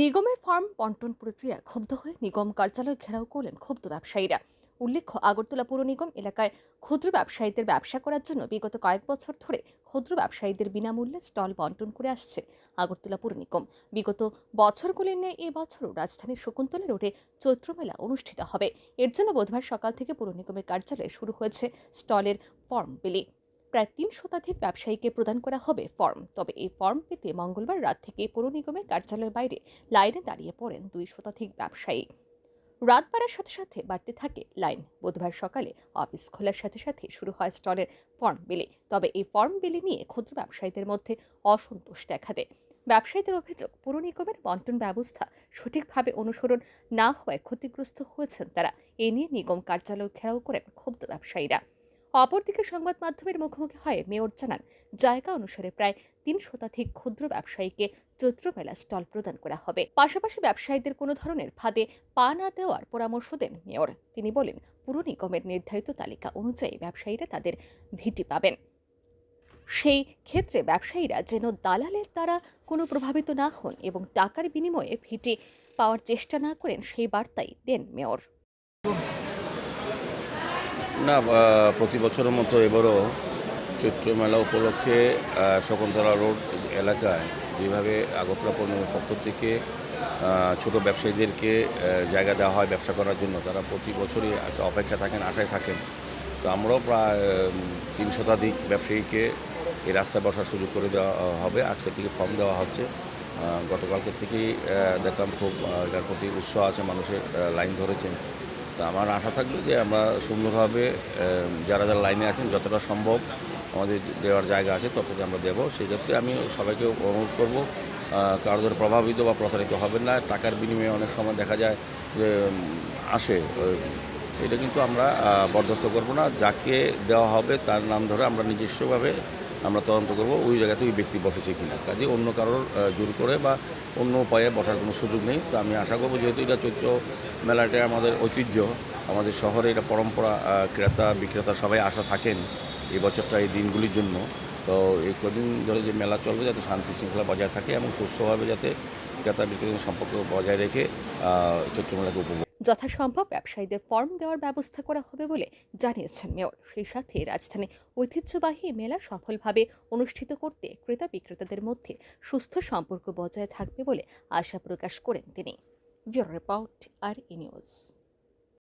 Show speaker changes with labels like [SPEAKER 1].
[SPEAKER 1] নিগমের ফার্ম বন্টন প্রক্রিয়া ক্ষুব্ধ হয়ে নিগম কার্যালয় ঘেরাও করলেন ক্ষুব্ধ ব্যবসায়ীরা। উল্লেখ্য, আগরতলা পুর নিগম এলাকায় ক্ষুদ্র ব্যবসায়ীদের ব্যবসা করার জন্য বিগত কয়েক বছর ধরে ক্ষুদ্র ব্যবসায়ীদের বিনামূল্যে স্টল বন্টন করে আসছে আগরতলা পুর নিগম। বিগত বছরগুলির ন্যায় এবছরও রাজধানীর শকুন্তলা রোডে চৈত্র মেলা অনুষ্ঠিত হবে। এর জন্য বুধবার সকাল থেকে পুর নিগমের কার্যালয়ে শুরু হয়েছে স্টলের ফর্ম বিলি। প্রায় তিন শতাধিক ব্যবসায়ীকে প্রদান করা হবে ফর্ম। তবে এই ফর্ম পেতে মঙ্গলবার রাত থেকে পৌর নিগমের কার্যালয়ের বাইরে লাইনে দাঁড়িয়ে পড়েন দুই শতাধিক ব্যবসায়ী। রাত বাড়ার সাথে সাথে বাড়তে থাকে লাইন। বুধবার সকালে অফিস খোলার সাথে সাথে শুরু হয় স্টলের ফর্ম বিলি। তবে এই ফর্ম বিলি নিয়ে ক্ষুদ্র ব্যবসায়ীদের মধ্যে অসন্তোষ দেখা দেয়। ব্যবসায়ীদের অভিযোগ, পুর নিগমের বন্টন ব্যবস্থা সঠিকভাবে অনুসরণ না হওয়ায় ক্ষতিগ্রস্ত হয়েছেন তারা। এ নিয়ে নিগম কার্যালয় ঘেরাও করেন ক্ষুব্ধ ব্যবসায়ীরা। অপরদিকে সংবাদ মাধ্যমের মুখোমুখি হয়ে মেয়র জানান, জায়গা অনুসারে প্রায় তিন শতাধিক ক্ষুদ্র ব্যবসায়ীকে চৈত্র মেলা স্টল প্রদান করা হবে। পাশাপাশি ব্যবসায়ীদের কোনো ধরনের ফাঁদে পা না দেওয়ার পরামর্শ দেন মেয়র। তিনি বলেন, পুর নিগমের নির্ধারিত তালিকা অনুযায়ী ব্যবসায়ীরা তাদের ভিটি পাবেন। সেই ক্ষেত্রে ব্যবসায়ীরা যেন দালালের দ্বারা কোনো প্রভাবিত না হন এবং টাকার বিনিময়ে ভিটি পাওয়ার চেষ্টা না করেন সেই বার্তাই দেন মেয়র।
[SPEAKER 2] না প্রতি বছরের মতো এবারও চৈত্র মেলা উপলক্ষে শকুন্তলা রোড এলাকায় যেভাবে আগরতলা পণ্যের পক্ষ থেকে ছোট ব্যবসায়ীদেরকে জায়গা দেওয়া হয় ব্যবসা করার জন্য তারা প্রতি বছরই অপেক্ষা থাকেন আশায় থাকেন। তো আমরাও প্রায় তিন শতাধিক ব্যবসায়ীকে এই রাস্তায় বসার সুযোগ করে দেওয়া হবে। আজকে থেকে ফর্ম দেওয়া হচ্ছে। আহ, গতকালকের থেকেই দেখলাম খুব এটার প্রতি উৎসাহ আছে মানুষের লাইন ধরেছেন। তা আমার আশা থাকবে যে আমরা সুন্দরভাবে যারা যারা লাইনে আছেন যতটা সম্ভব আমাদের দেওয়ার জায়গা আছে ততটা আমরা দেবো। সেই ক্ষেত্রে আমি সবাইকে অনুরোধ করব আহ, কারও দ্বারা প্রভাবিত বা প্রতারিত হবেন না। টাকার বিনিময়ে অনেক সময় দেখা যায় যে আসে এটা কিন্তু আমরা বরদাস্ত করব না। যাকে দেওয়া হবে তার নাম ধরে আমরা নিজস্বভাবে আমরা তদন্ত করব ওই জায়গাতে ওই ব্যক্তি বসেছে কিনা। কাজে অন্য কারোর জোর করে বা অন্য উপায়ে বসার কোনো সুযোগ নেই। তো আমি আশা করব যেহেতু এটা চৈত্র মেলাটা আমাদের ঐতিহ্য, আমাদের শহরে এটা পরম্পরা ক্রেতা, বিক্রেতা সবাই আশা থাকেন এই বছরটা, এই দিনগুলির জন্য। তো এই কদিন ধরে যে মেলা চলবে যাতে শান্তি শৃঙ্খলা বজায় থাকে এবং সুস্থভাবে যাতে ক্রেতা বিক্রেতার সম্পর্ক বজায় রেখে চৈত্র মেলাকে উপভোগ
[SPEAKER 1] যথাসম্ভব ব্যবসায়ীদের ফর্ম দেওয়ার ব্যবস্থা করা হবে বলে জানিয়েছেন মেয়র। সেই সাথে রাজধানী ঐতিহ্যবাহী মেলা সফলভাবে অনুষ্ঠিত করতে ক্রেতা বিক্রেতাদের মধ্যে সুস্থ সম্পর্ক বজায় থাকবে বলে আশা প্রকাশ করেন তিনি। ব্যুরো রিপোর্ট আর ই নিউজ।